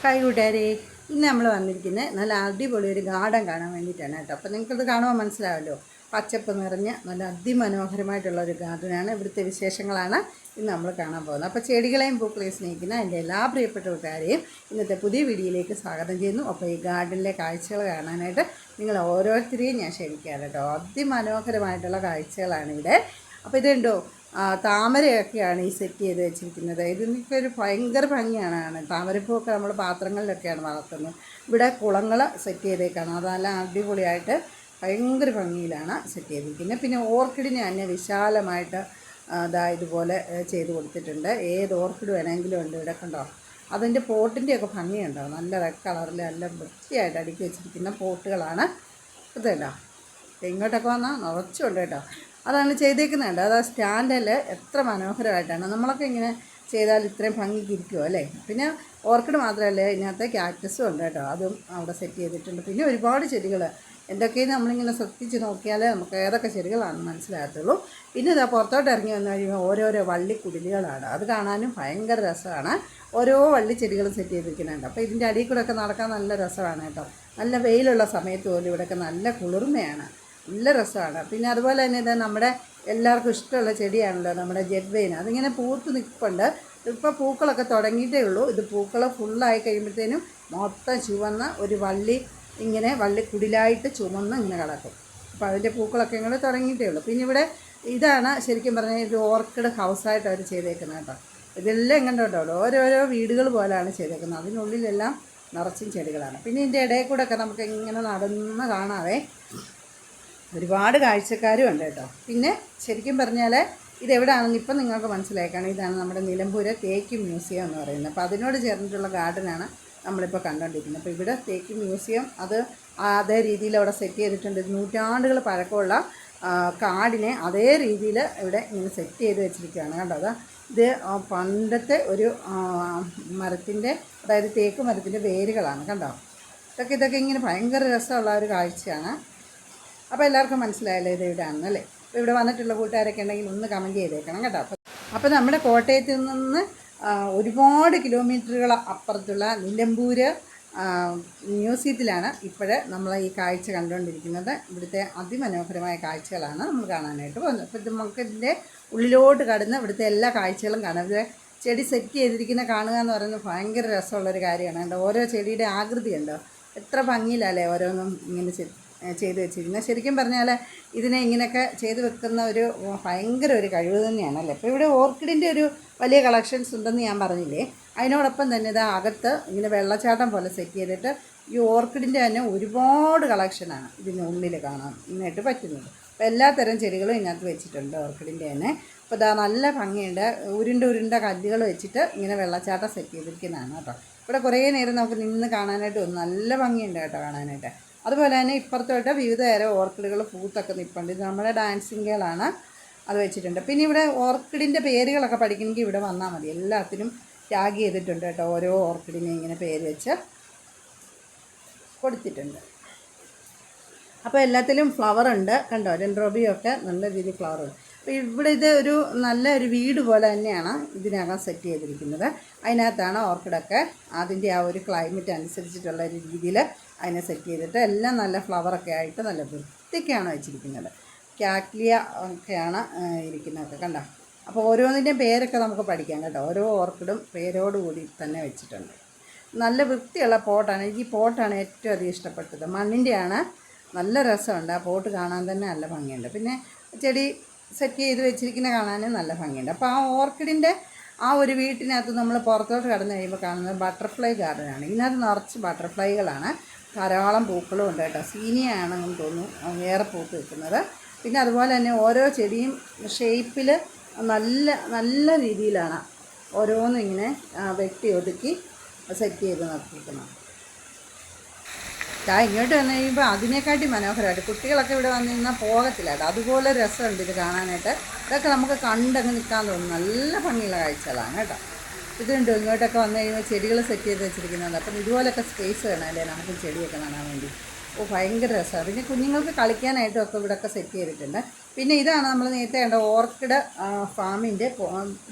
Hi കൂട്ടുകാരെ ഇന്ന് നമ്മൾ വന്നിരിക്കുന്നത് നല്ല അടിപൊളി ഒരു ഗാർഡൻ കാണാൻ വേണ്ടിയിട്ടാണ് കേട്ടോ. അപ്പോൾ നിങ്ങൾക്കത് കാണുമ്പോൾ മനസ്സിലാവല്ലോ. പച്ചപ്പ് നിറഞ്ഞ നല്ല അതിമനോഹരമായിട്ടുള്ള ഒരു ഗാർഡനാണ്. ഇവിടുത്തെ വിശേഷങ്ങളാണ് ഇന്ന് നമ്മൾ കാണാൻ പോകുന്നത്. അപ്പോൾ ചെടികളെയും പൂക്കളെയും സ്നേഹിക്കുന്ന എന്റെ എല്ലാ പ്രിയപ്പെട്ട കൂട്ടുകാരെയും ഇന്നത്തെ പുതിയ വീഡിയോയിലേക്ക് സ്വാഗതം ചെയ്യുന്നു. അപ്പോൾ ഈ ഗാർഡനിലെ കാഴ്ചകൾ കാണാനായിട്ട് നിങ്ങൾ ഓരോരുത്തരെയും ഞാൻ ക്ഷണിക്കാറ് കേട്ടോ. അതിമനോഹരമായിട്ടുള്ള കാഴ്ചകളാണ് ഇവിടെ. അപ്പോൾ ഇതുണ്ടോ? താമരയൊക്കെയാണ് ഈ സെറ്റ് ചെയ്ത് വെച്ചിരിക്കുന്നത്. ഇതിനൊക്കെ ഒരു ഭയങ്കര ഭംഗിയാണ്. താമരപ്പൂവൊക്കെ നമ്മൾ പാത്രങ്ങളിലൊക്കെയാണ് വളർത്തുന്നത്. ഇവിടെ കുളങ്ങൾ സെറ്റ് ചെയ്തേക്കാണ്. അതെല്ലാം അടിപൊളിയായിട്ട് ഭയങ്കര ഭംഗിയിലാണ് സെറ്റ് ചെയ്തിരിക്കുന്നത് പിന്നെ ഓർക്കിഡിന് തന്നെ വിശാലമായിട്ട് അതാ ഇതുപോലെ ചെയ്ത് കൊടുത്തിട്ടുണ്ട്. ഏത് ഓർക്കിഡ് വേണമെങ്കിലും ഉണ്ട് ഇവിടെ കണ്ടോ? അതിന്റെ പോട്ടിന്റെയൊക്കെ ഭംഗിയുണ്ടോ? നല്ല റെഡ് കളറിൽ നല്ല വൃത്തിയായിട്ട് അടുക്കി വെച്ചിരിക്കുന്ന പോട്ടുകളാണ്. ഇത് കേട്ടോ ഇങ്ങോട്ടൊക്കെ വന്നാൽ നിറച്ചുണ്ട് കേട്ടോ. അതാണ് ചെയ്തേക്കുന്നുണ്ട്. അത് ആ സ്റ്റാൻഡിൽ എത്ര മനോഹരമായിട്ടാണ്. നമ്മളൊക്കെ ഇങ്ങനെ ചെയ്താൽ ഇത്രയും ഭംഗിക്കിരിക്കുമോ അല്ലേ? പിന്നെ ഓർക്കിഡ് മാത്രമല്ല ഇതിനകത്ത് ക്യാക്ടസും ഉണ്ട് കേട്ടോ. അതും അവിടെ സെറ്റ് ചെയ്തിട്ടുണ്ട്. പിന്നെ ഒരുപാട് ചെടികൾ. എന്തൊക്കെയും നമ്മളിങ്ങനെ ശ്രദ്ധിച്ച് നോക്കിയാലേ നമുക്ക് ഏതൊക്കെ ചെടികളാണെന്ന് മനസ്സിലാകത്തുള്ളൂ. പിന്നെ ഇതാ പുറത്തോട്ട് ഇറങ്ങി വന്നു കഴിയുമ്പോൾ ഓരോരോ വള്ളിക്കുടിലുകളാണ് അത് കാണാനും ഭയങ്കര രസമാണ്. ഓരോ വള്ളി വള്ളിച്ചെടികളും സെറ്റ് ചെയ്തിരിക്കുന്നുണ്ട്. അപ്പോൾ ഇതിന്റെ അടിയിൽ കൂടെ ഒക്കെ നടക്കാൻ നല്ല രസമാണ് കേട്ടോ. നല്ല വെയിലുള്ള സമയത്ത് പോലും ഇവിടെയൊക്കെ നല്ല കുളിർമയാണ്. നല്ല രസമാണ്. പിന്നെ അതുപോലെ തന്നെ ഇത് നമ്മുടെ എല്ലാവർക്കും ഇഷ്ടമുള്ള ചെടിയാണല്ലോ നമ്മുടെ ജെഡ് വെയിൻ അതിങ്ങനെ പൂത്ത് നിൽപ്പുണ്ട്. ഇപ്പോൾ പൂക്കളൊക്കെ തുടങ്ങിയിട്ടേ ഉള്ളൂ. ഇത് പൂക്കൾ ഫുള്ളായി കഴിയുമ്പോഴത്തേനും മൊത്തം ചുവന്ന ഒരു വള്ളി ഇങ്ങനെ വള്ളി കുടിലായിട്ട് ചുമന്ന് ഇങ്ങനെ കിടക്കും. അപ്പോൾ അതിന്റെ പൂക്കളൊക്കെ ഇങ്ങനെ തുടങ്ങിയിട്ടേ ഉള്ളൂ. പിന്നെ ഇവിടെ ഇതാണ് ശരിക്കും പറഞ്ഞാൽ ഇത് ഓർക്കിഡ് ഹൗസായിട്ട് അവർ ചെയ്തേക്കുന്നത് കേട്ടോ. ഇതെല്ലാം എങ്ങനെ ഉണ്ടോ? ഓരോരോ വീടുകൾ പോലെയാണ് ചെയ്തേക്കുന്നത്. അതിനുള്ളിലെല്ലാം നിറച്ചും ചെടികളാണ്. പിന്നെ ഇതിന്റെ ഇടയിൽ കൂടെ ഒക്കെ നമുക്ക് ഇങ്ങനെ നടന്ന് കാണാവേ. ഒരുപാട് കാഴ്ചക്കാരും ഉണ്ട് കേട്ടോ. പിന്നെ ശരിക്കും പറഞ്ഞാൽ ഇതെവിടെയാണെന്ന് ഇപ്പം നിങ്ങൾക്ക് മനസ്സിലാക്കണം ഇതാണ് നമ്മുടെ നിലമ്പൂര് തേക്ക് മ്യൂസിയം എന്ന് പറയുന്നത്. അപ്പോൾ അതിനോട് ചേർന്നിട്ടുള്ള ഗാർഡനാണ് നമ്മളിപ്പോൾ കണ്ടുകൊണ്ടിരിക്കുന്നത്. അപ്പോൾ ഇവിടെ തേക്ക് മ്യൂസിയം അത് അതേ രീതിയിൽ അവിടെ സെറ്റ് ചെയ്തിട്ടുണ്ട്. നൂറ്റാണ്ടുകൾ പഴക്കമുള്ള കാടിനെ അതേ രീതിയിൽ ഇവിടെ ഇങ്ങനെ സെറ്റ് ചെയ്ത് വെച്ചിരിക്കുകയാണ്. കണ്ടോ? അതാ ഇത് പണ്ടത്തെ ഒരു മരത്തിന്റെ അതായത് തേക്ക് മരത്തിന്റെ വേരുകളാണ്. കണ്ടോ? ഇതൊക്കെ ഇതൊക്കെ ഇങ്ങനെ ഭയങ്കര രസമുള്ള ഒരു കാഴ്ചയാണ്. അപ്പോൾ എല്ലാവർക്കും മനസ്സിലായല്ലോ ഇത് ഇവിടെയാണെന്ന് അല്ലേ? അപ്പോൾ ഇവിടെ വന്നിട്ടുള്ള കൂട്ടുകാരൊക്കെ ഉണ്ടെങ്കിൽ ഒന്ന് കമന്റ് ചെയ്തേക്കണം കേട്ടോ. അപ്പോൾ അപ്പോൾ നമ്മുടെ കോട്ടയത്തിൽ നിന്ന് ഒരുപാട് കിലോമീറ്ററുകൾ അപ്പുറത്തുള്ള നിലമ്പൂര് ആ, മ്യൂസിയത്തിലാണ് ഇപ്പോഴേ നമ്മൾ ഈ കാഴ്ച കണ്ടുകൊണ്ടിരിക്കുന്നത്. ഇവിടുത്തെ അതിമനോഹരമായ കാഴ്ചകളാണ് നമ്മൾ കാണാനായിട്ട് പോകുന്നത്. അപ്പോൾ നമുക്ക് ഇതിന്റെ ഉള്ളിലോട്ട് കടന്ന് ഇവിടുത്തെ എല്ലാ കാഴ്ചകളും കാണാം. ഇവിടെ ചെടി സെറ്റ് ചെയ്തിരിക്കുന്ന കാണുക എന്ന് പറയുന്നത് ഭയങ്കര രസമുള്ളൊരു കാര്യമാണ്. കണ്ടോ? ഓരോ ചെടിയുടെ ആകൃതി ഉണ്ടോ എത്ര ഭംഗിയിലല്ലേ ഓരോന്നും ഇങ്ങനെ ചെയ്ത് വെച്ചിരുന്നത് ശരിക്കും പറഞ്ഞാൽ ഇതിനെ ഇങ്ങനെയൊക്കെ ചെയ്തു വെക്കുന്ന ഒരു ഭയങ്കര ഒരു കഴിവ് തന്നെയാണല്ലേ അപ്പോൾ ഇവിടെ ഓർക്കിഡിന്റെ ഒരു വലിയ കളക്ഷൻസ് ഉണ്ടെന്ന് ഞാൻ പറഞ്ഞില്ലേ? അതിനോടൊപ്പം തന്നെ ഇത് അകത്ത് ഇങ്ങനെ വെള്ളച്ചാട്ടം പോലെ സെറ്റ് ചെയ്തിട്ട് ഈ ഓർക്കിഡിന്റെ തന്നെ ഒരുപാട് കളക്ഷനാണ് ഇതിനുള്ളിൽ കാണാൻ ഇന്നായിട്ട് പറ്റുന്നത്. അപ്പോൾ എല്ലാ തരം ചെടികളും ഇതിനകത്ത് വെച്ചിട്ടുണ്ട് ഓർക്കിഡിന്റെ തന്നെ. അപ്പോൾ ഇതാ നല്ല ഭംഗിയുണ്ട്. ഉരുണ്ട ഉരുണ്ട കല്ലുകൾ വെച്ചിട്ട് ഇങ്ങനെ വെള്ളച്ചാട്ടം സെറ്റ് ചെയ്തിരിക്കുന്നതാണ് കേട്ടോ. ഇവിടെ കുറേ നേരം നമുക്ക് നിന്ന് കാണാനായിട്ട് നല്ല ഭംഗിയുണ്ട് കേട്ടോ കാണാനായിട്ട്. അതുപോലെ തന്നെ ഇപ്പുറത്തോട്ട് വിവിധ തരം ഓർക്കിഡുകൾ പൂത്തൊക്കെ നിൽപ്പുണ്ട് ഇത് നമ്മുടെ ഡാൻസിങ്ങുകളാണ് അത് വെച്ചിട്ടുണ്ട്. പിന്നെ ഇവിടെ ഓർക്കിഡിന്റെ പേരുകളൊക്കെ പഠിക്കണമെങ്കിൽ ഇവിടെ വന്നാൽ മതി. എല്ലാത്തിനും ടാഗ് ചെയ്തിട്ടുണ്ട് കേട്ടോ. ഓരോ ഓർക്കിഡിനെ ഇങ്ങനെ പേര് വെച്ച് കൊടുത്തിട്ടുണ്ട്. അപ്പോൾ എല്ലാത്തിലും ഫ്ലവർ ഉണ്ട്. കണ്ടോ? ഡെൻഡ്രോബിയൊക്കെ നല്ല രീതിയിൽ അപ്പോൾ ഇവിടെ ഇത് ഒരു നല്ല ഒരു വീട് പോലെ തന്നെയാണ് ഇതിനകം സെറ്റ് ചെയ്തിരിക്കുന്നത്. അതിനകത്താണ് ഓർക്കിഡൊക്കെ അതിന്റെ ആ ഒരു ക്ലൈമറ്റ് അനുസരിച്ചിട്ടുള്ള ഒരു രീതിയിൽ അതിനെ സെറ്റ് ചെയ്തിട്ട് എല്ലാം നല്ല ഫ്ലവറൊക്കെ ആയിട്ട് നല്ല വൃത്തിക്കാണ് വെച്ചിരിക്കുന്നത്. കാക്ലിയ ഒക്കെയാണ് ഇരിക്കുന്നതൊക്കെ കണ്ട? അപ്പോൾ ഓരോന്നിന്റെയും പേരൊക്കെ നമുക്ക് പഠിക്കാം കേട്ടോ. ഓരോ ഓർക്കിഡും പേരോട് കൂടി തന്നെ വെച്ചിട്ടുണ്ട്. നല്ല വൃത്തിയുള്ള പോട്ടാണ്. എനിക്ക് ഈ പോട്ടാണ് ഏറ്റവും അധികം ഇഷ്ടപ്പെട്ടത്. മണ്ണിന്റെയാണ് നല്ല രസമുണ്ട്. ആ പോട്ട് കാണാൻ തന്നെ നല്ല ഭംഗിയുണ്ട്. പിന്നെ ചെടി സെറ്റ് ചെയ്ത് വെച്ചിരിക്കുന്ന കാണാനും നല്ല ഭംഗിയുണ്ട്. അപ്പോൾ ആ ഓർക്കിഡിന്റെ ആ ഒരു വീട്ടിനകത്ത് നമ്മൾ പുറത്തോട്ട് കടന്നു കഴിയുമ്പോൾ കാണുന്നത് ബട്ടർഫ്ലൈ ഗാർഡനാണ് ഇതിനകത്ത് നിറച്ച് ബട്ടർഫ്ലൈകളാണ്. ധാരാളം പൂക്കളും ഉണ്ട് കേട്ടോ. സീനിയാണെന്ന് തോന്നുന്നു. ഏറെ പൂത്ത് വെക്കുന്നത് പിന്നെ അതുപോലെ തന്നെ ഓരോ ചെടിയും ഷേപ്പിൽ നല്ല നല്ല രീതിയിലാണ് ഓരോന്നും ഇങ്ങനെ വെട്ടി ഒതുക്കി സെറ്റ് ചെയ്ത് നിർത്തിയിരിക്കുന്നത്. ദാ ഇങ്ങോട്ട് വന്നു കഴിയുമ്പോൾ അതിനെക്കാട്ടി മനോഹരമായിട്ട് കുട്ടികളൊക്കെ ഇവിടെ വന്നു നിന്നാൽ പോകത്തില്ല. കേട്ടോ അതുപോലെ രസമുണ്ട് ഇത് കാണാനായിട്ട്. ഇതൊക്കെ നമുക്ക് കണ്ടങ്ങ് നിൽക്കാൻ തോന്നും. നല്ല ഭംഗിയുള്ള കാഴ്ചകളാണ് കേട്ടോ. ഇതുണ്ട് ഇങ്ങോട്ടൊക്കെ വന്നു കഴിയുമ്പോൾ ചെടികൾ സെറ്റ് ചെയ്ത് വെച്ചിരിക്കുന്നത് അപ്പം ഇതുപോലൊക്കെ സ്പേസ് അല്ലേ നമുക്ക് ചെടിയൊക്കെ നടാൻ വേണ്ടി. ഓ ഭയങ്കര രസമാണ് പിന്നെ കുഞ്ഞുങ്ങൾക്ക് കളിക്കാനായിട്ടും ഒക്കെ ഇവിടെയൊക്കെ സെറ്റ് ചെയ്തിട്ടുണ്ട്. പിന്നെ ഇതാണ് നമ്മൾ നേരത്തെ കണ്ട ഓർക്കിഡ് ഫാമിന്റെ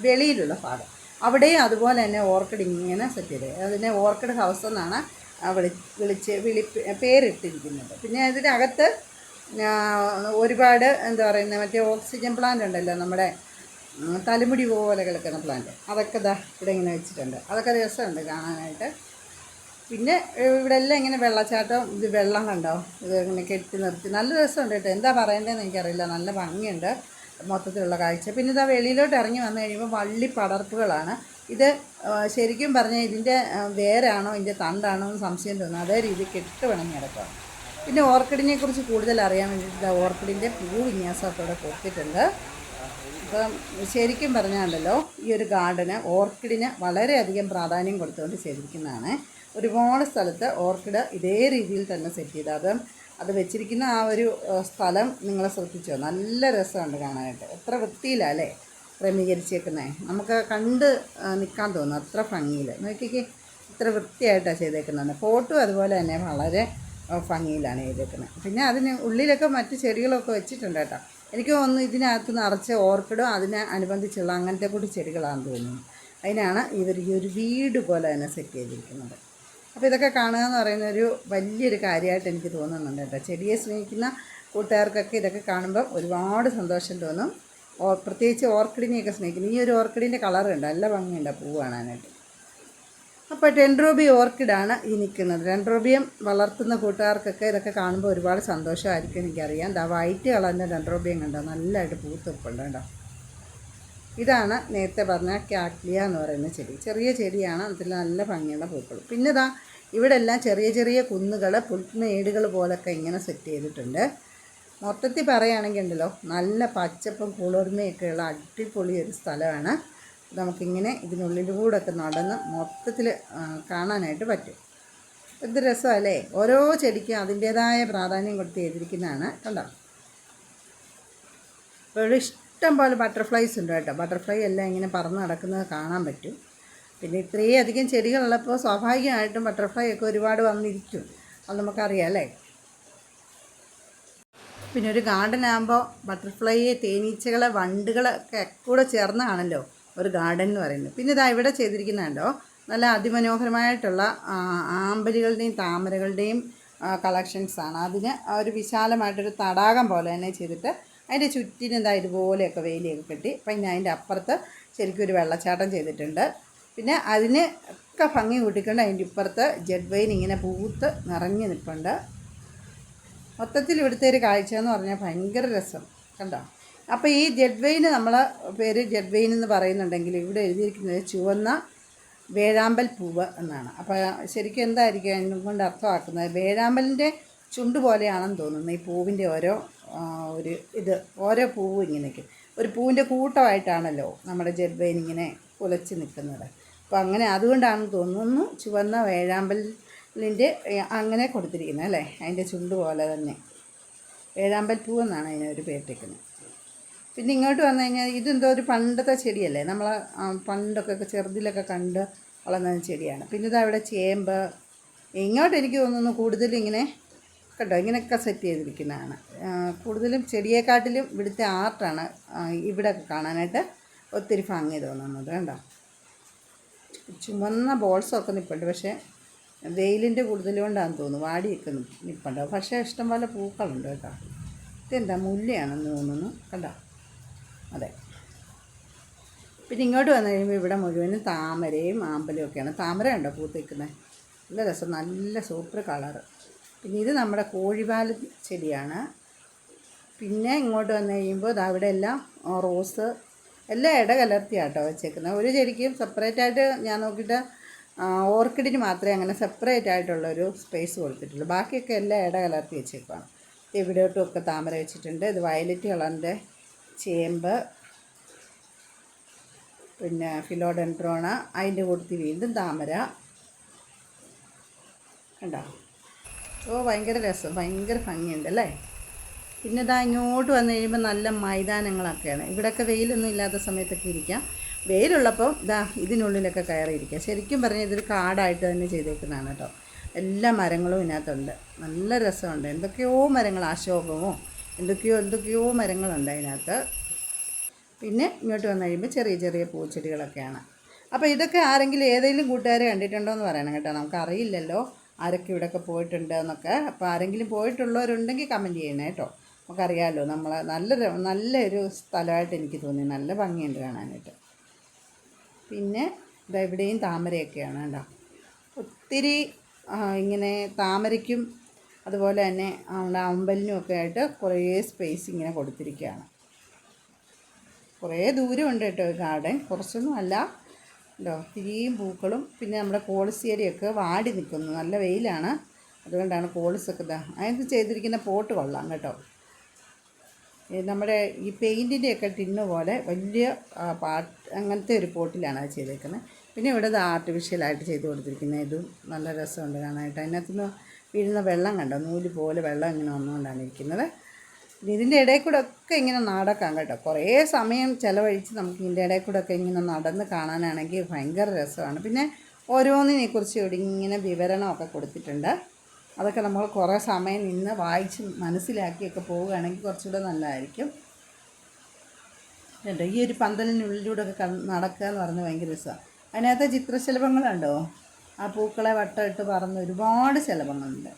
വെളിയിലുള്ള ഭാഗം അവിടെയും അതുപോലെ തന്നെ ഓർക്കിഡ് ഇങ്ങനെ സെറ്റ് ചെയ്ത്. അതിനെ ഓർക്കിഡ് ഹൗസ് എന്നാണ് വിളി വിളിച്ച് വിളി പേരിട്ടിരിക്കുന്നത്. പിന്നെ അതിനകത്ത് ഒരുപാട് എന്താ പറയുന്നത് മറ്റേ ഓക്സിജൻ പ്ലാന്റ് ഉണ്ടല്ലോ നമ്മുടെ തലമുടി പോലെ കിടക്കുന്ന പ്ലാന്റ് അതൊക്കെ ദാ ഇവിടെ ഇങ്ങനെ വെച്ചിട്ടുണ്ട്. അതൊക്കെ രസമുണ്ട് കാണാനായിട്ട്. പിന്നെ ഇവിടെ എല്ലാം ഇങ്ങനെ വെള്ളച്ചാട്ടം ഇത് വെള്ളം കണ്ടോ? ഇത് ഇങ്ങനെ കെട്ടി നിർത്തി. നല്ല രസമുണ്ട് കേട്ടോ. എന്താ പറയേണ്ടതെന്ന് എനിക്കറിയില്ല. നല്ല ഭംഗിയുണ്ട് മൊത്തത്തിലുള്ള കാഴ്ച. പിന്നെ ഇതാ വെളിയിലോട്ട് ഇറങ്ങി വന്നു കഴിയുമ്പോൾ വള്ളി പടർപ്പുകളാണ്. ഇത് ശരിക്കും പറഞ്ഞാൽ ഇതിന്റെ വേരാണോ ഇതിന്റെ തണ്ടാണോ എന്ന് സംശയം തോന്നുന്നു. അതേ രീതിയിൽ കെട്ട് പിണങ്ങി കിടക്കുക പിന്നെ ഓർക്കിഡിനെ കുറിച്ച് കൂടുതൽ അറിയാൻ വേണ്ടിയിട്ട് ഓർക്കിഡിന്റെ പൂ വിന്യാസമൊക്കെ ഇവിടെ കൊടുത്തിട്ടുണ്ട്. അപ്പം ശരിക്കും പറഞ്ഞാണ്ടല്ലോ ഈ ഒരു ഗാർഡന് ഓർക്കിഡിന് വളരെയധികം പ്രാധാന്യം കൊടുത്തുകൊണ്ട് ചെയ്തിരിക്കുന്നതാണ്. ഒരുപാട് സ്ഥലത്ത് ഓർക്കിഡ് ഇതേ രീതിയിൽ തന്നെ സെറ്റ് ചെയ്ത്. അത് അത് വെച്ചിരിക്കുന്ന ആ ഒരു സ്ഥലം നിങ്ങളെ ശ്രദ്ധിച്ചോ? നല്ല രസമുണ്ട് കാണാനായിട്ട്. എത്ര വൃത്തിയിലല്ലേ ക്രമീകരിച്ചേക്കുന്നത് നമുക്ക് കണ്ട് നിൽക്കാൻ തോന്നും അത്ര ഭംഗിയിൽ നോക്കിക്ക് ഇത്ര വൃത്തിയായിട്ടാണ് ചെയ്തേക്കുന്നത് ഫോട്ടോ അതുപോലെ തന്നെ വളരെ ഭംഗിയിലാണ് ചെയ്തേക്കുന്നത് പിന്നെ അതിന് ഉള്ളിലൊക്കെ മറ്റ് ചെടികളൊക്കെ വെച്ചിട്ടുണ്ട് കേട്ടോ. എനിക്ക് ഒന്ന് ഇതിനകത്ത് നിറച്ച് ഓർക്കിഡും അതിനെ അനുബന്ധിച്ചുള്ള അങ്ങനത്തെ കൂടി ചെടികളാണെന്ന് തോന്നുന്നു. അതിനാണ് ഇവർ ഈ ഒരു വീട് പോലെ തന്നെ സെറ്റ് ചെയ്തിരിക്കുന്നത്. അപ്പോൾ ഇതൊക്കെ കാണുക എന്ന് പറയുന്ന ഒരു വലിയൊരു കാര്യമായിട്ട് എനിക്ക് തോന്നുന്നുണ്ട് കേട്ടോ. ചെടിയെ സ്നേഹിക്കുന്ന കൂട്ടുകാർക്കൊക്കെ ഇതൊക്കെ കാണുമ്പോൾ ഒരുപാട് സന്തോഷം തോന്നും. പ്രത്യേകിച്ച് ഓർക്കിഡിനെയൊക്കെ സ്നേഹിക്കുന്നു. ഈ ഒരു ഓർക്കിഡിന്റെ കളറുണ്ട് നല്ല ഭംഗിയുണ്ട് പൂ കാണാനായിട്ട്. അപ്പോൾ ടെൻഡ്രോബി ഓർക്കിഡാണ് ഈ നിൽക്കുന്നത്. ടെൻഡ്രോബിയം വളർത്തുന്ന കൂട്ടുകാർക്കൊക്കെ ഇതൊക്കെ കാണുമ്പോൾ ഒരുപാട് സന്തോഷമായിരിക്കും എനിക്കറിയാം. ദാ വൈറ്റ് കളറിന്റെ ടെൻഡ്രോബിയം കണ്ടോ? നല്ലതായിട്ട് പൂത്തിപ്പുണ്ട് കേട്ടോ ഇതാണ് നേരത്തെ പറഞ്ഞ കാറ്റ്ലിയ എന്ന് പറയുന്ന ചെടി. ചെറിയ ചെടിയാണ്. അതിൽ നല്ല ഭംഗിയുള്ള പൂക്കൾ. പിന്നെ ഇതാ ഇവിടെ എല്ലാം ചെറിയ ചെറിയ കുന്നുകൾ പുൽമേടുകൾ പോലൊക്കെ ഇങ്ങനെ സെറ്റ് ചെയ്തിട്ടുണ്ട്. മൊത്തത്തിൽ പറയുകയാണെങ്കിൽ ഉണ്ടല്ലോ നല്ല പച്ചപ്പും കുളിർമയൊക്കെയുള്ള അടിപൊളി ഒരു സ്ഥലമാണ്. നമുക്കിങ്ങനെ ഇതിനുള്ളിലൂടെ ഒക്കെ നടന്ന് മൊത്തത്തിൽ കാണാനായിട്ട് പറ്റും. എന്ത് രസമല്ലേ? ഓരോ ചെടിക്കും അതിന്റേതായ പ്രാധാന്യം കൊടുത്ത് ചെയ്തിരിക്കുന്നതാണ് കണ്ടോ? ഇവിടെ ഇഷ്ടം പോലെ ബട്ടർഫ്ലൈസ് ഉണ്ട് കേട്ടോ. ബട്ടർഫ്ലൈ എല്ലാം ഇങ്ങനെ പറന്ന് നടക്കുന്നത് കാണാൻ പറ്റും. പിന്നെ ഇത്രയും അധികം ചെടികളുള്ളപ്പോൾ സ്വാഭാവികമായിട്ടും ബട്ടർഫ്ലൈ ഒക്കെ ഒരുപാട് വന്നിരിക്കും. അത് നമുക്കറിയാം അല്ലേ? പിന്നെ ഒരു ഗാർഡൻ ആകുമ്പോൾ ബട്ടർഫ്ലൈ തേനീച്ചകളെ വണ്ടുകളൊക്കെ കൂടെ ചേർന്നാണല്ലോ ഒരു ഗാർഡൻ എന്ന് പറയുന്നത്. പിന്നെ ഇതാ ഇവിടെ ചെയ്തിരിക്കുന്നുണ്ടോ? നല്ല അതിമനോഹരമായിട്ടുള്ള ആമ്പലുകളുടെയും താമരകളുടെയും കളക്ഷൻസാണ് അതിന് ഒരു വിശാലമായിട്ടൊരു തടാകം പോലെ തന്നെ ചെയ്തിട്ട് അതിന്റെ ചുറ്റിന് എന്താ ഇതുപോലെയൊക്കെ വേലിയൊക്കെ കെട്ടി പിന്നെ അതിന്റെ അപ്പുറത്ത് ശരിക്കും ഒരു വെള്ളച്ചാട്ടം ചെയ്തിട്ടുണ്ട്. പിന്നെ അതിന് ഒക്കെ ഭംഗി കൂട്ടിക്കൊണ്ട് അതിന്റെ ഇപ്പുറത്ത് ജെഡ് ഇങ്ങനെ പൂത്ത് നിറഞ്ഞു നിൽപ്പുണ്ട്. മൊത്തത്തിൽ ഇവിടുത്തെ ഒരു കാഴ്ച എന്ന് പറഞ്ഞാൽ ഭയങ്കര രസം. കണ്ടോ? അപ്പോൾ ഈ ജെഡ് വെയിന് നമ്മൾ പേര് ജെഡ് വെയിൻ എന്ന് പറയുന്നുണ്ടെങ്കിൽ ഇവിടെ എഴുതിയിരിക്കുന്നത് ചുവന്ന വേഴാമ്പൽ പൂവ് എന്നാണ്. അപ്പോൾ ശരിക്കും എന്തായിരിക്കും അതിനെ കൊണ്ട് അർത്ഥമാക്കുന്നത്? വേഴാമ്പലിന്റെ ചുണ്ട് പോലെയാണെന്ന് തോന്നുന്നു. ഈ പൂവിന്റെ ഓരോ ഒരു ഇത് ഓരോ പൂവ് ഇങ്ങനെ ഒരു പൂവിന്റെ കൂട്ടമായിട്ടാണല്ലോ നമ്മുടെ ജെഡ് വെയിൻ ഇങ്ങനെ കുലച്ച് നിൽക്കുന്നത്. അപ്പോൾ അങ്ങനെ അതുകൊണ്ടാണെന്ന് തോന്നുന്നു. ചുവന്ന വേഴാമ്പലിന്റെ ഏ, അങ്ങനെ കൊടുത്തിരിക്കുന്നത് അല്ലേ? അതിന്റെ ചുണ്ട് പോലെ തന്നെ. വേഴാമ്പൽ പൂ എന്നാണ് അതിനൊരു പേരിട്ടിരിക്കുന്നത്. പിന്നെ ഇങ്ങോട്ട് വന്നു കഴിഞ്ഞാൽ ഇതെന്തോ ഒരു പണ്ടത്തെ ചെടിയല്ലേ? നമ്മൾ പണ്ടൊക്കെ ചെറുതിലൊക്കെ കണ്ട് വളർന്ന ചെടിയാണ്. പിന്നെ ഇതാ അവിടെ ചേമ്പ്. ഇങ്ങോട്ട് എനിക്ക് തോന്നുന്നു കൂടുതലും ഇങ്ങനെ കണ്ടോ? ഇങ്ങനെയൊക്കെ സെറ്റ് ചെയ്തിരിക്കുന്നതാണ്. കൂടുതലും ചെടിയെക്കാട്ടിലും ഇവിടുത്തെ ആർട്ടാണ് ഇവിടെ കാണാനായിട്ട് ഒത്തിരി ഭംഗി തോന്നുന്നത് കണ്ടോ? ചുമന്ന ബോൾസൊക്കെ നിൽപ്പുണ്ട് പക്ഷേ വെയിലിന്റെ കൂടുതൽ കൊണ്ടാണെന്ന് തോന്നുന്നു. വാടി നിപ്പ് നിൽപ്പുണ്ട് പക്ഷേ ഇഷ്ടംപോലെ പൂക്കളുണ്ട് കേട്ടോ. ഇതെന്താ മുല്ലയാണെന്ന് തോന്നുന്നു. കണ്ടോ? അതെ. പിന്നെ ഇങ്ങോട്ട് വന്നു കഴിയുമ്പോൾ ഇവിടെ മുഴുവനും താമരയും ആമ്പലും ഒക്കെയാണ്. താമര ഉണ്ടോ പൂത്ത് നിൽക്കുന്നത് നല്ല രസം നല്ല സൂപ്പർ കളറ്. പിന്നെ ഇത് നമ്മുടെ കോഴിപാൽ ചെടിയാണ്. പിന്നെ ഇങ്ങോട്ട് വന്നു കഴിയുമ്പോൾ അവിടെ എല്ലാം റോസ് എല്ലാം ഇട കലർത്തിയാട്ടോ വെച്ചേക്കുന്നത് ഒരു ചെടിക്കും സെപ്പറേറ്റ് ആയിട്ട് ഞാൻ നോക്കിയിട്ട് ഓർക്കിഡിന് മാത്രമേ അങ്ങനെ സെപ്പറേറ്റ് ആയിട്ടുള്ളൊരു സ്പേസ് കൊടുത്തിട്ടുള്ളൂ. ബാക്കിയൊക്കെ എല്ലാം ഇട കലർത്തി വെച്ചേക്കുവാണ് ഇവിടോട്ടും ഒക്കെ താമര വെച്ചിട്ടുണ്ട്. ഇത് വയലറ്റ് കളറിന്റെ ചേമ്പ് പിന്നെ ഫിലോഡെൻട്രോണ അതിന്റെ കൂട്ടത്തിൽ വീണ്ടും താമര. കണ്ടോ? ഓ ഭയങ്കര രസം. ഭയങ്കര ഭംഗിയുണ്ട് അല്ലേ? പിന്നെ ഇതാ ഇങ്ങോട്ട് വന്നു കഴിയുമ്പോൾ നല്ല മൈതാനങ്ങളൊക്കെയാണ്. ഇവിടെയൊക്കെ വെയിലൊന്നും ഇല്ലാത്ത സമയത്തൊക്കെ ഇരിക്കാം. വെയിലുള്ളപ്പോൾ ഇതാ ഇതിനുള്ളിലൊക്കെ കയറിയിരിക്കുക. ശരിക്കും പറഞ്ഞാൽ ഇതൊരു കാടായിട്ട് തന്നെ ചെയ്തേക്കുന്നതാണ് കേട്ടോ. എല്ലാ മരങ്ങളും ഇതിനകത്തുണ്ട്. നല്ല രസമുണ്ട്. എന്തൊക്കെയോ മരങ്ങൾ അശോകമോ എന്തൊക്കെയോ എന്തൊക്കെയോ മരങ്ങളുണ്ട് അതിനകത്ത്. പിന്നെ ഇങ്ങോട്ട് വന്നു കഴിയുമ്പോൾ ചെറിയ ചെറിയ പൂച്ചെടികളൊക്കെയാണ്. അപ്പോൾ ഇതൊക്കെ ആരെങ്കിലും ഏതെങ്കിലും കൂട്ടുകാർ കണ്ടിട്ടുണ്ടോ എന്ന് പറയണം കേട്ടോ. നമുക്ക് അറിയില്ലല്ലോ ആരൊക്കെ ഇവിടെയൊക്കെ പോയിട്ടുണ്ട് എന്നൊക്കെ. അപ്പോൾ ആരെങ്കിലും പോയിട്ടുള്ളവരുണ്ടെങ്കിൽ കമന്റ് ചെയ്യണേ കേട്ടോ. നമുക്കറിയാമല്ലോ നമ്മൾ നല്ലൊരു നല്ലൊരു സ്ഥലമായിട്ട് എനിക്ക് തോന്നി. നല്ല ഭംഗിയുണ്ട് കാണാനായിട്ട്. പിന്നെ ഇതാ ഇവിടെയും താമരയൊക്കെയാണ് കേട്ടോ ഒത്തിരി ഇങ്ങനെ താമരയ്ക്കും അതുപോലെ തന്നെ നമ്മുടെ അമ്പലിനും ഒക്കെ ആയിട്ട് കുറേ സ്പേസ് ഇങ്ങനെ കൊടുത്തിരിക്കുകയാണ്. കുറേ ദൂരമുണ്ട് കേട്ടോ ഗാർഡൻ കുറച്ചൊന്നും അല്ല. കേട്ടോ തിരിയും പൂക്കളും പിന്നെ നമ്മുടെ കോളിസിയരിയൊക്കെ വാടി നിൽക്കുന്നു. നല്ല വെയിലാണ്. അതുകൊണ്ടാണ് കോളിസൊക്കെ ഇതാ അതിനകത്ത് ചെയ്തിരിക്കുന്ന പോട്ട് കൊള്ളാം കേട്ടോ. നമ്മുടെ ഈ പെയിന്റിന്റെയൊക്കെ ടിന്ന് പോലെ വലിയ പാട്ട് അങ്ങനത്തെ ഒരു പോട്ടിലാണ് അത് ചെയ്തേക്കുന്നത് പിന്നെ ഇവിടെ ഇത് ആർട്ടിഫിഷ്യലായിട്ട് ചെയ്ത് കൊടുത്തിരിക്കുന്നത് ഇതും നല്ല രസമുണ്ട് കാണാനായിട്ട്. അതിനകത്ത് നിന്ന് വീഴുന്ന വെള്ളം കണ്ടോ? നൂൽ പോലെ വെള്ളം ഇങ്ങനെ വന്നുകൊണ്ടാണ് ഇരിക്കുന്നത്. ഇതിന്റെ ഇടയിൽ കൂടെ ഒക്കെ ഇങ്ങനെ നടക്കാം കേട്ടോ. കുറേ സമയം ചിലവഴിച്ച് നമുക്ക് ഇതിന്റെ ഇടയിൽ കൂടെ ഒക്കെ ഇങ്ങനെ നടന്ന് കാണാനാണെങ്കിൽ ഭയങ്കര രസമാണ്. പിന്നെ ഓരോന്നിനെക്കുറിച്ച് ഇവിടെ ഇങ്ങനെ വിവരണമൊക്കെ കൊടുത്തിട്ടുണ്ട്. അതൊക്കെ നമ്മൾ കുറേ സമയം നിന്ന് വായിച്ച് മനസ്സിലാക്കിയൊക്കെ പോവുകയാണെങ്കിൽ കുറച്ചുകൂടെ നല്ലതായിരിക്കും. കേട്ടോ ഈ ഒരു പന്തലിനുള്ളിലൂടെ ഒക്കെ കൺ- നടക്കുക എന്ന് പറഞ്ഞാൽ ഭയങ്കര രസമാണ്. അതിനകത്ത് ചിത്രശലഭങ്ങളുണ്ടോ? ആ പൂക്കളെ വട്ടമിട്ട് പറന്ന് ഒരുപാട് ശലഭങ്ങളുണ്ട്.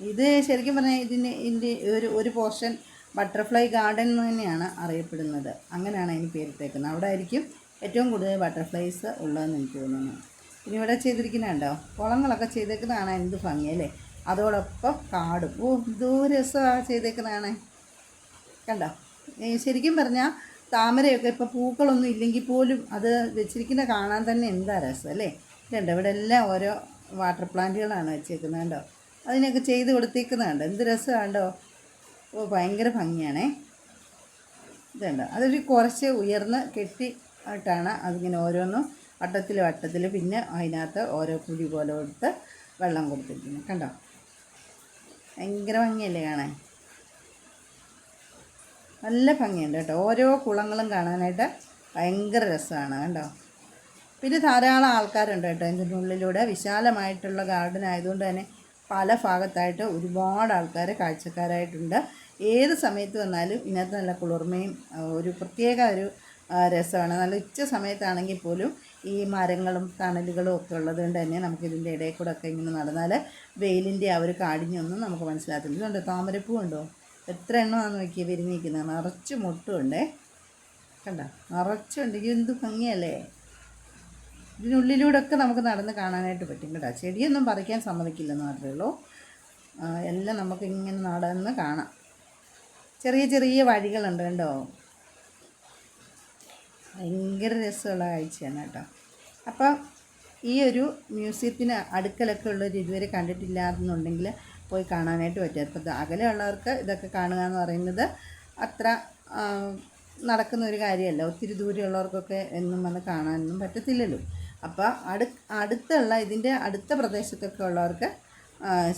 ഇത് ശരിക്കും പറഞ്ഞാൽ ഇതിന് ഇതിന്റെ ഒരു ഒരു പോർഷൻ ബട്ടർഫ്ലൈ ഗാർഡൻ എന്ന് തന്നെയാണ് അറിയപ്പെടുന്നത്. അങ്ങനെയാണ് അതിന് പേരിട്ടേക്കുന്നത്. അവിടെ ആയിരിക്കും ഏറ്റവും കൂടുതൽ ബട്ടർഫ്ലൈസ് ഉള്ളതെന്ന് എനിക്ക് തോന്നുന്നു. പിന്നെ ഇവിടെ ചെയ്തിരിക്കുന്നുണ്ടോ? കുളങ്ങളൊക്കെ ചെയ്തേക്കുന്നതാണ് എന്ത് ഭംഗിയല്ലേ അതോടൊപ്പം കാടും. ഓ എന്തോ രസമാണ് ചെയ്തേക്കുന്നതാണ്. കണ്ടോ? ശരിക്കും പറഞ്ഞാൽ താമരയൊക്കെ ഇപ്പോൾ പൂക്കളൊന്നും ഇല്ലെങ്കിൽ പോലും അത് വെച്ചിരിക്കുന്ന കാണാൻ തന്നെ എന്താ രസം അല്ലേ? കണ്ടോ ഇവിടെ എല്ലാം ഓരോ വാട്ടർ പ്ലാന്റുകളാണ് വെച്ചേക്കുന്നത് കണ്ടോ? അതിനൊക്കെ ചെയ്ത് കൊടുത്തേക്കുന്നത് കണ്ടോ എന്ത് രസമാണ്ടോ ഓ ഭയങ്കര ഭംഗിയാണേ. ഇതുണ്ട് അതൊരു കുറച്ച് ഉയർന്ന് കെട്ടി ആയിട്ടാണ് അതിങ്ങനെ ഓരോന്നും വട്ടത്തിൽ വട്ടത്തിൽ പിന്നെ അതിനകത്ത് ഓരോ കുഴി പോലെ കൊടുത്ത് വെള്ളം കൊടുത്തിരിക്കുന്നു. കണ്ടോ? ഭയങ്കര ഭംഗിയല്ലേ കാണാൻ? നല്ല ഭംഗിയുണ്ട് കേട്ടോ. ഓരോ കുളങ്ങളും കാണാനായിട്ട് ഭയങ്കര രസമാണ്. കണ്ടോ? പിന്നെ ധാരാളം ആൾക്കാരുണ്ട് കേട്ടോ ഇതിന്റെ ഉള്ളിലൂടെ. വിശാലമായിട്ടുള്ള ഗാർഡൻ ആയതുകൊണ്ട് തന്നെ പല ഭാഗത്തായിട്ട് ഒരുപാട് ആൾക്കാർ കാഴ്ചക്കാരായിട്ടുണ്ട്. ഏത് സമയത്ത് വന്നാലും ഇതിനകത്ത് നല്ല കുളിർമയും ഒരു പ്രത്യേക ഒരു രസമാണ്. നല്ല ഉച്ച സമയത്താണെങ്കിൽ പോലും ഈ മരങ്ങളും തണലുകളും ഒക്കെ ഉള്ളത് കൊണ്ട് തന്നെ നമുക്ക് ഇതിന്റെ ഇടയിൽ കൂടെ ഒക്കെ ഇങ്ങനെ നടന്നാൽ വെയിലിന്റെ ആ ഒരു കാഠിന്യൊന്നും നമുക്ക് മനസ്സിലാകത്തില്ല. ഇതുണ്ട്? താമരപ്പൂ ഉണ്ടോ? എത്ര എണ്ണമാണെന്ന് നോക്കിയാൽ വിരിഞ്ഞിരിക്കുന്നത്? നിറച്ച് മുട്ടുണ്ടേ കണ്ട? നിറച്ചുണ്ട്. ഇത് എന്ത് ഭംഗിയല്ലേ? ഇതിനുള്ളിലൂടെ ഒക്കെ നമുക്ക് നടന്ന് കാണാനായിട്ട് പറ്റും കേട്ടോ. ചെടിയൊന്നും പറിക്കാൻ സമ്മതിക്കില്ലെന്ന് മാത്രമേ ഉള്ളൂ. എല്ലാം നമുക്ക് ഇങ്ങനെ നടന്ന് കാണാം. ചെറിയ ചെറിയ വഴികളുണ്ട് കണ്ടോ? ഭയങ്കര രസമുള്ള കാഴ്ചയാണ് കേട്ടോ. അപ്പം ഈ ഒരു മ്യൂസിയത്തിന് അടുക്കലൊക്കെ ഉള്ളവർ ഇതുവരെ കണ്ടിട്ടില്ല എന്നുണ്ടെങ്കിൽ പോയി കാണാനായിട്ട് പറ്റും. അപ്പോൾ അകലെയുള്ളവർക്ക് ഇതൊക്കെ കാണുക എന്ന് പറയുന്നത് അത്ര നടക്കുന്ന ഒരു കാര്യമല്ല. ഒത്തിരി ദൂരെയുള്ളവർക്കൊക്കെ എന്നും വന്ന് കാണാനൊന്നും പറ്റത്തില്ലല്ലോ. അപ്പോൾ അടു അടുത്തുള്ള ഇതിന്റെ അടുത്ത പ്രദേശത്തൊക്കെ ഉള്ളവർക്ക്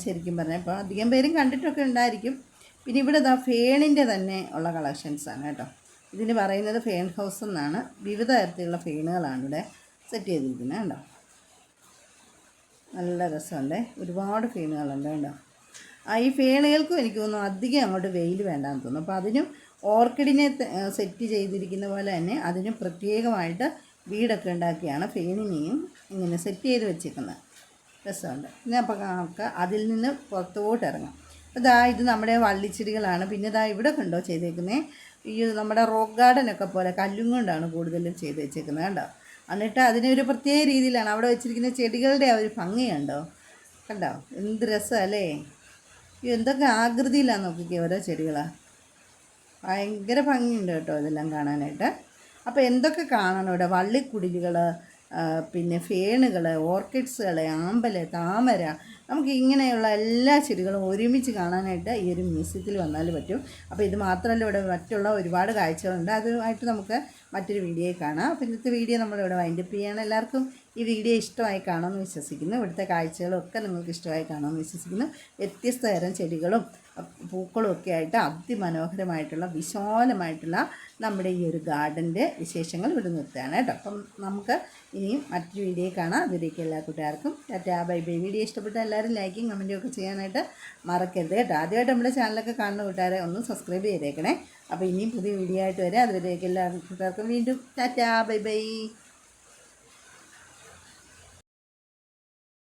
ശരിക്കും പറഞ്ഞാൽ ഇപ്പോൾ അധികം പേരും കണ്ടിട്ടൊക്കെ ഉണ്ടായിരിക്കും. പിന്നെ ഇവിടെ ഇതാ ഫേണിന്റെ തന്നെ ഉള്ള കളക്ഷൻസാണ് കേട്ടോ. ഇതിന് പറയുന്നത് ഫേൺ ഹൗസ് എന്നാണ്. വിവിധ തരത്തിലുള്ള ഫേണുകളാണ് ഇവിടെ സെറ്റ് ചെയ്തിരിക്കുന്നത് കേട്ടോ നല്ല രസമുണ്ട്. ഒരുപാട് ഫേണുകളുണ്ട് കേട്ടോ ആ ഈ ഫേണുകൾക്കും എനിക്ക് തോന്നുന്നു അധികം അങ്ങോട്ട് വെയിൽ വേണ്ടാന്ന് തോന്നുന്നു. അപ്പോൾ അതിനും ഓർക്കിഡിനെ സെറ്റ് ചെയ്തിരിക്കുന്ന പോലെ തന്നെ അതിനും പ്രത്യേകമായിട്ട് വീടൊക്കെ ഉണ്ടാക്കിയാണ് ഫേണിനെയും ഇങ്ങനെ സെറ്റ് ചെയ്ത് വെച്ചിരിക്കുന്നത് രസമുണ്ട്. പിന്നെ അപ്പോൾ നമുക്ക് അതിൽ നിന്ന് പുറത്തോട്ട് ഇറങ്ങാം. അപ്പോൾ ഇതാ ഇത് നമ്മുടെ വള്ളിച്ചെടികളാണ്. പിന്നെ ഇതാ ഇവിടെ കണ്ടോ ചെയ്തേക്കുന്നത് ഈ നമ്മുടെ റോക്ക് ഗാർഡനൊക്കെ പോലെ കല്ലും കൊണ്ടാണ് കൂടുതലും ചെയ്ത് വെച്ചേക്കുന്നത് കണ്ടോ? എന്നിട്ട് അതിനൊരു പ്രത്യേക രീതിയിലാണ് അവിടെ വെച്ചിരിക്കുന്ന ചെടികളുടെ ആ ഒരു ഭംഗി കണ്ടോ? എന്ത് രസമല്ലേ എന്തൊക്കെ ആകൃതിയിലാണ് നോക്കിക്കുക ഓരോ ചെടികളാണ് ഭയങ്കര ഭംഗിയുണ്ട് കേട്ടോ ഇതെല്ലാം കാണാനായിട്ട്. അപ്പോൾ എന്തൊക്കെ കാണണം ഇവിടെ? വള്ളിക്കുടിലുകൾ പിന്നെ ഫേണുകൾ ഓർക്കിഡ്സുകൾ ആമ്പൽ താമര നമുക്ക് ഇങ്ങനെയുള്ള എല്ലാ ചെടികളും ഒരുമിച്ച് കാണാനായിട്ട് ഈ ഒരു മ്യൂസിയത്തിൽ വന്നാൽ പറ്റും. അപ്പോൾ ഇത് മാത്രമല്ല ഇവിടെ മറ്റുള്ള ഒരുപാട് കാഴ്ചകളുണ്ട്. അതുമായിട്ട് നമുക്ക് മറ്റൊരു വീഡിയോയിൽ കാണാം. അപ്പോൾ ഇന്നത്തെ വീഡിയോ നമ്മളിവിടെ വൈൻഡപ്പ് ചെയ്യണം എല്ലാവർക്കും ഈ വീഡിയോ ഇഷ്ടമായി കാണുമെന്ന് വിശ്വസിക്കുന്നു. ഇവിടുത്തെ കാഴ്ചകളൊക്കെ നിങ്ങൾക്ക് ഇഷ്ടമായി കാണുമെന്ന് വിശ്വസിക്കുന്നു. വ്യത്യസ്ത തരം ചെടികളും പൂക്കളും ഒക്കെ ആയിട്ട് അതിമനോഹരമായിട്ടുള്ള വിശാലമായിട്ടുള്ള നമ്മുടെ ഈ ഒരു ഗാർഡന്റെ വിശേഷങ്ങൾ ഇവിടെ നിർത്തുകയാണ് കേട്ടോ. അപ്പം നമുക്ക് ഇനിയും മറ്റൊരു വീഡിയോ കാണാം. അതിലേക്ക് എല്ലാ കൂട്ടുകാർക്കും ടാറ്റാ ബൈ ബൈ. വീഡിയോ ഇഷ്ടപ്പെട്ട എല്ലാവരും ലൈക്കും കമന്റും ഒക്കെ ചെയ്യാനായിട്ട് മറക്കരുത് കേട്ടോ. ആദ്യമായിട്ട് നമ്മുടെ ചാനലൊക്കെ കാണുന്ന കൂട്ടുകാരെ ഒന്ന് സബ്സ്ക്രൈബ് ചെയ്തേക്കണേ. അപ്പോൾ ഇനിയും പുതിയ വീഡിയോ ആയിട്ട് വരാം. അതുവരേക്കും എല്ലാ കൂട്ടുകാർക്കും വീണ്ടും ടാറ്റാ ബൈ ബൈ.